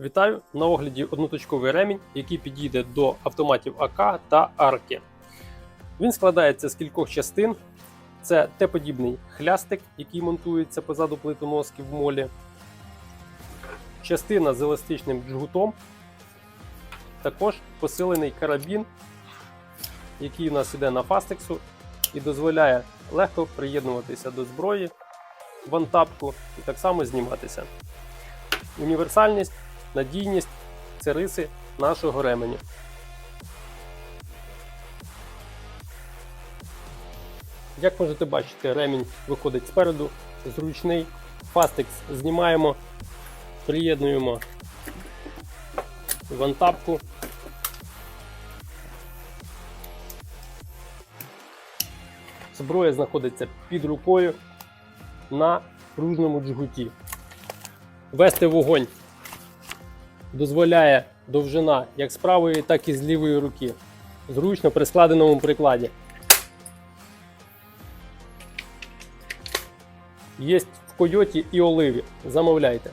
Вітаю! На огляді одноточковий ремінь, який підійде до автоматів АК та арки. Він складається з кількох частин. Це Т-подібний хлястик, який монтується позаду плитоноски в молі. Частина з еластичним джгутом. Також посилений карабін, який у нас іде на фастексу і дозволяє легко приєднуватися до зброї в антапку і так само зніматися. Універсальність надійність це риси нашого ременю. Як можете бачити, ремінь виходить спереду, зручний. Фастекс знімаємо, приєднуємо в антапку. Зброя знаходиться під рукою на пружному джгуті. Вести вогонь дозволяє довжина як з правої, так і з лівої руки. Зручно при складеному прикладі. Є в койоті і оливі. Замовляйте.